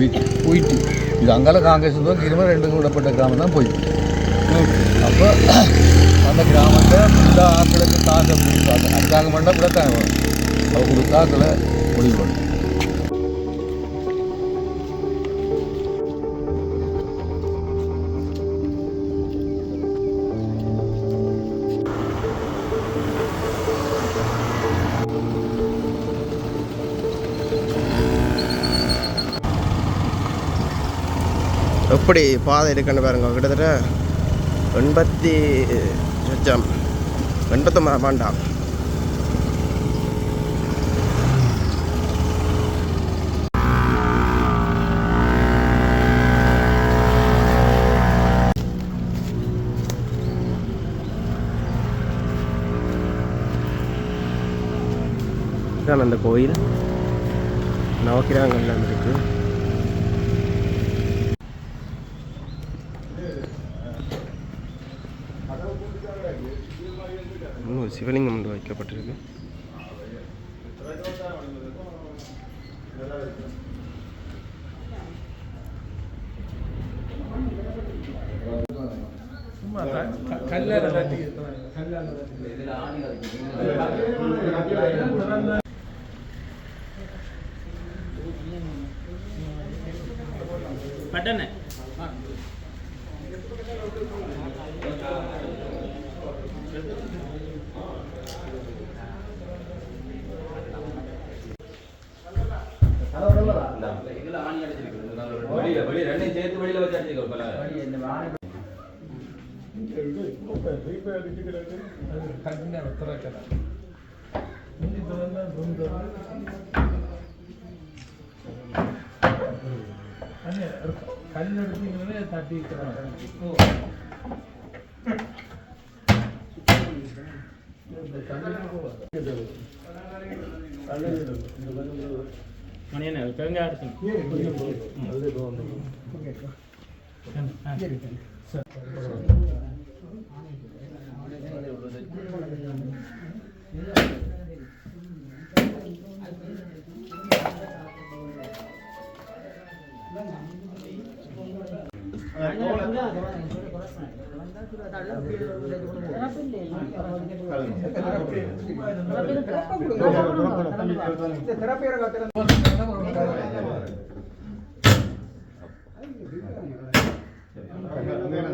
போயிட்டு போயிட்டு. இது அங்கால காங்கிரஸ் தான் இரும ரெண்டு விடப்பட்ட கிராமம் தான் போயிட்டு. அப்போ அந்த கிராமத்தை இந்த ஆக்களுக்கு காசை கொடுத்தாங்க அரசாங்கம் பண்ணால் கொடுத்தாங்க. கொடுத்தாக்களை முடிவு பண்ணு. எப்படி பாதை இருக்குன்னு பாருங்க கிட்டத்தட்ட எண்பத்தி லட்சம். எண்பத்தொம்பது வேண்டாம் இதுதான் அந்த கோயில். நவக்கிராங்கெல்லாம் இருக்குது இன்னும் ஒரு சிவலிங்கம் ஒன்று வைக்கப்பட்டிருக்கு. பட்டனை கல்லெடுத்தீங்களே தட்டி மணியண்ணே பெருங்காய விழுந்துருமோ தெரியாது கலண்டு போ உள்ள பாருங்க விற்கிறாங்க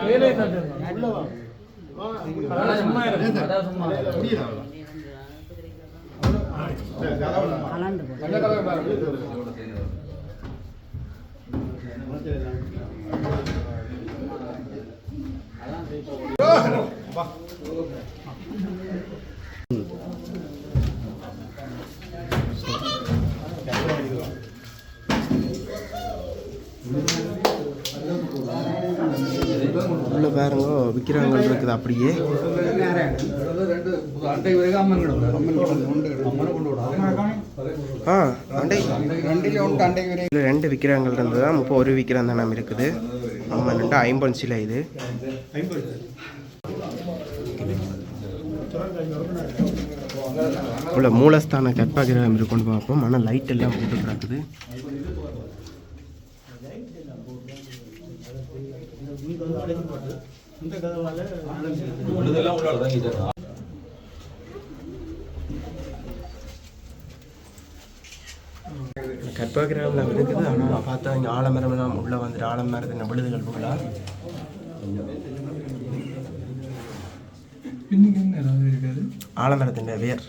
அப்படியே ரெண்டு பாருங்க. வரைக்கும் இருக்குது அப்படியே. ஆ அண்டை. இதில் ரெண்டு விற்கிறாங்கள் இருந்தது? தான் முப்பது ஒரு விற்கிறாங்க நம்ம இருக்குது. நம்ம ரெண்டு ஐம்பது சில இது. உள்ள மூலஸ்தான கற்பாகிரகம் இருக்குன்னு பார்ப்போம். ஆனால் லைட் எல்லாம் போட்டு கிடக்குது. கற்பகிரகம் இருக்குது. ஆனால் பார்த்தா இங்கே ஆலமரம் எல்லாம் உள்ளே வந்துட்டு ஆலமரத்தின் விழுதுகள் போகலாம் பின்னுக்கு என்ன ஏதாவது இருக்காது ஆலமரத்தின் வேர்.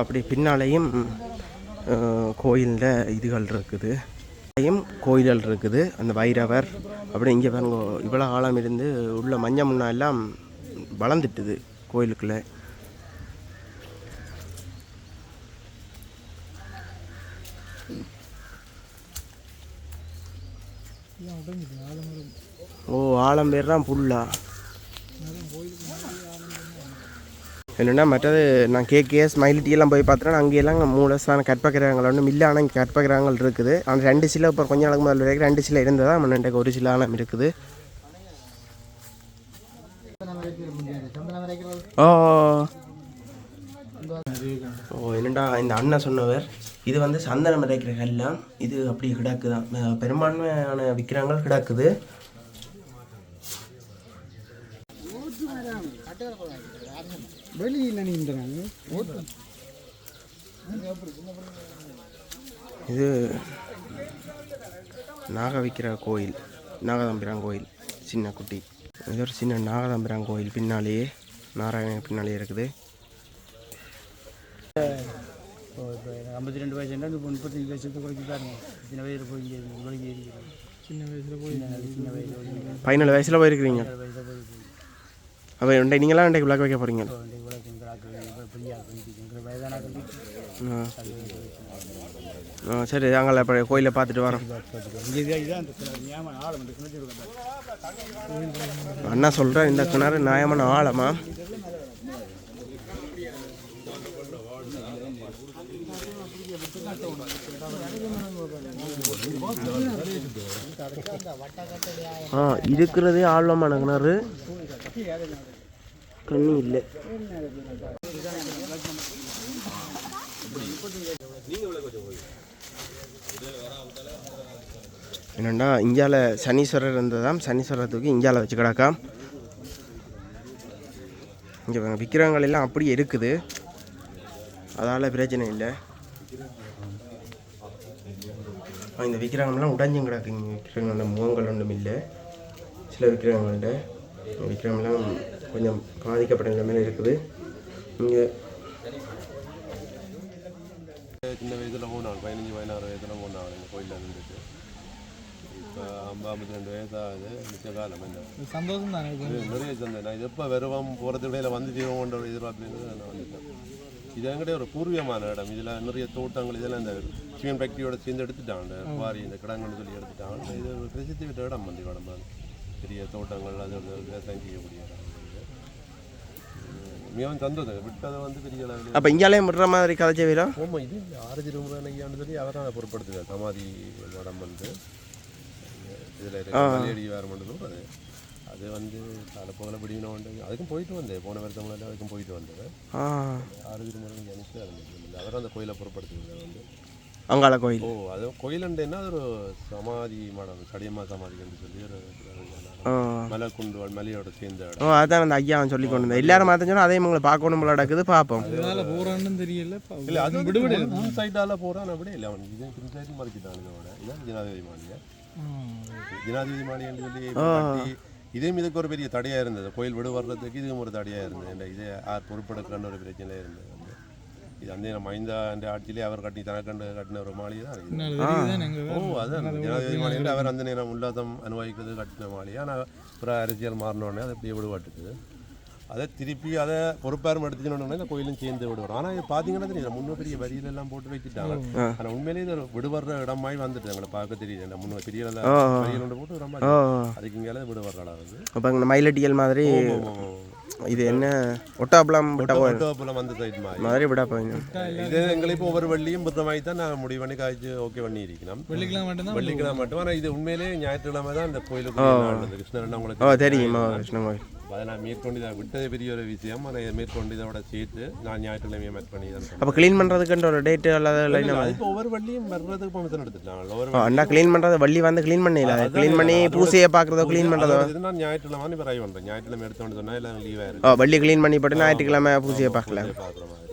அப்படி பின்னாலேயும் கோயிலில் இதுகள் இருக்குது. கோயில்கள் இருக்குது. அந்த வைரவர் அப்படி இங்கே பாருங்க இவ்வளோ ஆழம் இருந்து உள்ள மஞ்சள் முன்னா எல்லாம் வளர்ந்துட்டுது கோயிலுக்குள்ளே. ஓ ஆழம் பேர் தான் புல்லா. என்னென்னா மற்றது நான் கேகே ஸ்மைல் டீ எல்லாம் போய் பார்த்தேன்னா அங்கேயெல்லாம் மூலஸ்தான கற்பகிரகங்கள் ஒன்றும் இல்லை. ஆனால் இங்கே கற்பகிரகங்கள் இருக்குது. ஆனால் ரெண்டு சில இப்போ கொஞ்ச நாளுக்கு முதல்ல வரைக்கும் ரெண்டு சில இருந்ததா முன்னாடி ஒரு சில ஆழம் இருக்குது. ஓ ஓ என்னடா இந்த அண்ணன் சொன்னவர். இது வந்து சந்தனம் விதைக்கிற கல்லாம் இது அப்படி கிடக்குதான். பெரும்பான்மையான விற்கிறாங்கள் கிடக்குது. வெளியில் நீந்துறாங்க இது நாக விற்கிற கோயில் நாகதம்பிரான் கோயில் சின்ன குட்டி. இது ஒரு சின்ன நாகதம்பிரான் கோயில் பின்னாலேயே நாராயணன் பின்னாலேயே இருக்குது. ஐம்பத்தி ரெண்டு வயசுனா இப்போ முப்பத்தஞ்சு வயசுக்கு குறைச்சி பாருங்க. சின்ன வயசில் போய் இங்கே ஏறிக்கிறோம். சின்ன வயசில் போய் சின்ன வயசில் பதினேழு வயசில் போயிருக்கிறீங்க. அப்போ ரெண்டை நீங்களாம் ரெண்டைக்கு விளக்க வைக்க போகிறீங்க ஆ சரி நாங்கள் அப்போ கோயிலை பார்த்துட்டு வரோம். அண்ணா சொல்கிறேன் இந்த கிணறு நியாயமான ஆழமா? ஆ இருக்கிறதே ஆழமான கிணறு. கண்ணு இல்லை. என்னண்டா இந்தியாவில் சனீஸ்வரர் இருந்ததாம் சனீஸ்வரர் தூக்கி இந்தியாவில் வச்சு கிடக்காம் இங்கே விக்கிரகங்கள் எல்லாம் அப்படியே இருக்குது. அதால் பிரச்சனை இல்லை. இந்த விக்கிரகம்லாம் உடைஞ்சும் கிடக்குங்க விக்கிரகங்கள் அந்த முகங்கள் ஒன்றும் இல்லை. சில விக்கிரகங்கள்ட்ட விக்கிரகம்லாம் கொஞ்சம் பாதிக்கப்பட்ட நிலைமையில இருக்குது. இங்கே சின்ன வயசில் போனாள் பதினஞ்சு பதினாறு வயசில் போனாள் எங்கள் கோயிலில் இருந்துட்டு. இப்போ ஐம்பது ரெண்டு வயசாகுது மிச்ச காலம் என்ன? சந்தோஷம் தானே நிறைய சந்தை நான் எப்போ வருவோம் போகிறது இடையில வந்து தீர்வோன்ற ஒரு எதிர்பார்ப்பு நான் வந்துட்டேன். இது என்கிட்ட ஒரு பூர்வீகமான இடம். இதில் நிறைய தோட்டங்கள் இதெல்லாம் இந்த சிவன் ஃபேக்டரியோட சேர்ந்து எடுத்துட்டாங்க. குவாரி இந்த கிடங்குன்னு சொல்லி எடுத்துட்டாங்க. இது ஒரு பிரசித்தி விட்ட இடம் வந்து வடமா பெரிய தோட்டங்கள் அது விவசாயம் செய்யக்கூடிய. மிகவும் சந்தோஷம் விட்டதை வந்து பெரிய அளவில் அப்போ இந்தியாவிலே விடுற மாதிரி கதைச்ச வீரம் ஆமாம் இது ஆறு திருமுருகன் ஐயான்னு சொல்லி அவர் தான் பொருட்படுத்துகிறார் சமாதி மடம் வந்து. இதில் மலையடி வேறு மட்டும் சொல்கிறது அது வந்து காலப்போகில் பிடிக்கணும் வந்து அதுக்கும் போயிட்டு வந்தேன். போன வருஷம் அதுக்கும் போயிட்டு வந்தேன். ஆ. ஆறு திருமுருகன் ஜனிச்சு இருந்துச்சு அவர் அந்த கோயிலை பொருட்படுத்துகிறார் வந்து. அங்காள கோயில். ஓ அது கோயிலுண்டேன்னா அது ஒரு சமாதி மடம் சடியம்மா சமாதின்னு சொல்லி ஒரு ஆ. மலை குண்டு மலையோட சேர்ந்த ஓ அதான் அந்த ஐயா சொல்லி கொண்டு வந்தேன் எல்லாரும் சொன்னால் அதே உங்களை பார்க்கணும் போல நடக்குது பார்ப்போம். இதனால போறான்னு தெரியல. இல்லை அது விடுபடு முன் சைட்டால போகிறான் அப்படி இல்லை அவன் இது பின் சைடு மறைச்சிட்டான் இதோட இதான் ஜனாதிபதி மாளிகை. ஜனாதிபதி மாளிகைன்னு சொல்லி இதேம் இதுக்கு ஒரு பெரிய தடையா இருந்தது. கோயில் விடு வர்றதுக்கு இதுவும் ஒரு தடையா இருந்தது. இந்த இதே யார் பொறுப்பெடுக்கன்னு ஒரு பிரச்சனை இருந்தது. இது அந்த மைந்தா அந்த ஆட்சியிலே அவர் கட்டி தனக்கண்டு கட்டின ஒரு மாளிகை தான் இது. ஓ அதான். ஜனாதிபதி மாளிகை அவர் அந்த நேரம் உல்லாசம் அனுபவிக்கிறது கட்டின மாளிகை. ஆனால் அப்புறம் அரசியல் மாறினோடனே அதை அப்படியே விடுபட்டுது அதை திருப்பி அதை பொறுப்பாரம் எடுத்துக்கணும்னு இந்த கோயிலும் சேர்ந்து விடுவார் ஆனால் இது பார்த்தீங்கன்னா தெரியும் முன்ன பெரிய வரியில எல்லாம் போட்டு வச்சுட்டாங்க ஆனால் உண்மையிலேயே இது ஒரு விடுபடுற இடமாய் வந்துட்டு எங்களை பார்க்க தெரியுது. இந்த முன்ன பெரிய வரியில் போட்டு ரொம்ப அதுக்கு இங்கே விடுபடுற அது? அப்போ மயிலட்டியல் மாதிரி இது என்ன? கோயில் ஒட்டோப்புலம் அந்த சைட் மாதிரி. மாதிரி விட இது எங்களை இப்போ ஒவ்வொரு வெள்ளியும் விடுற மாதிரி தான் நான் முடிவு பண்ணி காய்ச்சி ஓகே பண்ணி இருக்கணும் வெள்ளிக்கிழமை மட்டும்தான் வெள்ளிக்கிழமை மட்டும். ஆனால் இது உண்மையிலேயே ஞாயிற்றுக்கிழமை தான் இந்த கோயிலுக்கு கிருஷ்ணன் ஓ உங்களுக்கு தெரியுமா. கிருஷ்ணன் கோயில். அதை நான் மேற்கொண்டு இதை விட்டது பெரிய ஒரு விஷயம். அதை மேற்கொண்டு இதோட சேர்த்து நான் ஞாயிற்றுக்கிழமையை மேட் பண்ணி அப்போ க்ளீன் பண்ணுறதுக்குன்ற ஒரு டேட்டு அல்லது இப்போ ஒவ்வொரு வள்ளியும் வர்றதுக்கு பர்மிஷன் எடுத்துட்டாங்க. ஒவ்வொரு அண்ணா க்ளீன் பண்ணுறது வள்ளி வந்து க்ளீன் பண்ணல க்ளீன் பண்ணி பூசையை பார்க்குறதோ க்ளீன் பண்ணுறதோ நான் ஞாயிற்றுக்கிழமை இப்போ ட்ரை பண்ணுறேன் ஞாயிற்றுக்கிழமை எடுத்தோன்னு சொன்னால் எல்லாம் லீவாக இருக்கு ஓ வள்ளி க்ளீன் பண்ணி போட்டு ஞாயிற்றுக்கிழமை பூசையை பார்க்கல. பார்க்குற மாதிரி.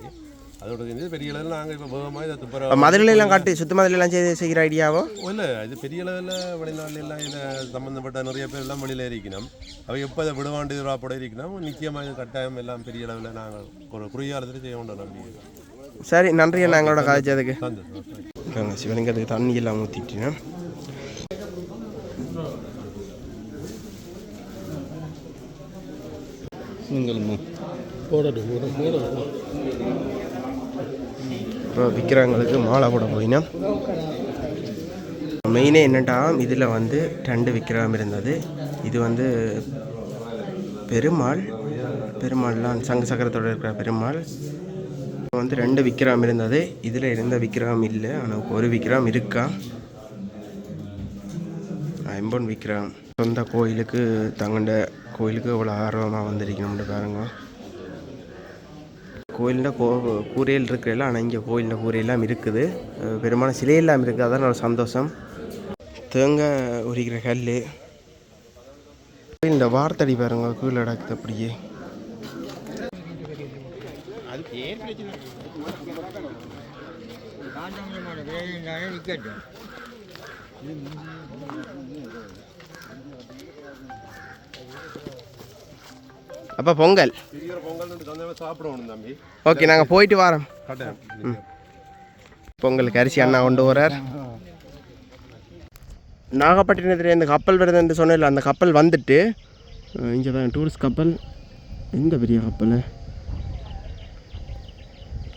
அதோட சேர்ந்து பெரிய அளவில் நாங்கள் இப்போ வேகமாக இதை இப்போ துப்புரவு மதுரையிலாம் காட்டி சுத்த மதுரையெல்லாம் செய்து செய்கிற ஐடியாவோ இல்லை இது பெரிய அளவில் வெளிநாடுல எல்லாம் இதில் சம்மந்தப்பட்ட நிறைய பேர் எல்லாம் வெளியில் இருக்கணும் அவை எப்போ அதை விடுவாண்டு ராப்போட இருக்கணும் நிச்சயமாக இது கட்டாயம் எல்லாம் பெரிய அளவில் நாங்கள் ஒரு குறுகிய காலத்தில் செய்ய வேண்டிய நம்பி சரி நன்றி அண்ணா எங்களோட கதைச்சதுக்கு சந்தோஷம் நாங்கள் சிவலிங்கத்துக்கு தண்ணி எல்லாம் ஊற்றிட்டேன் இப்போ விற்கிறவங்களுக்கு மாலை போட போயினா. மெயினே என்னட்டா இதில் வந்து ரெண்டு விக்கிரகம் இருந்தது. இது வந்து பெருமாள் பெருமாள்லாம் சங்க சக்கரத்தோட இருக்கிற பெருமாள். வந்து ரெண்டு விக்கிரகம் இருந்தது. இதில் இருந்த விக்கிரகம் இல்லை ஆனால் ஒரு விக்கிரகம் இருக்கா? ஐம்பொன் விக்கிரகம். சொந்த கோயிலுக்கு தங்கண்ட கோயிலுக்கு இவ்வளோ ஆர்வமாக வந்திருக்கணும்னு பாருங்க. கோயிலில் கோ கூரையில் இருக்கிறதெல்லாம் ஆனால் இங்கே கோயிலில் கூரையெல்லாம் இருக்குது. பெரும்பாலும் பெரும்பாலும் சிலையெல்லாம் இருக்குது. அதான் ஒரு சந்தோஷம். தேங்காய் உரிக்கிற கல் இந்த வார்த்தடி பாருங்க கீழே நடக்குது அப்படியே. அப்போ பொங்கல். பொங்கல் தம்பி ஓகே நாங்கள் போயிட்டு வரோம். பொங்கலுக்கு அரிசி அண்ணா கொண்டு வரார். நாகப்பட்டினத்தில் இந்த கப்பல் வருதுன்னு சொன்னதில்ல அந்த கப்பல் வந்துட்டு இங்கே தான் டூரிஸ்ட் கப்பல். எந்த பெரிய கப்பல்?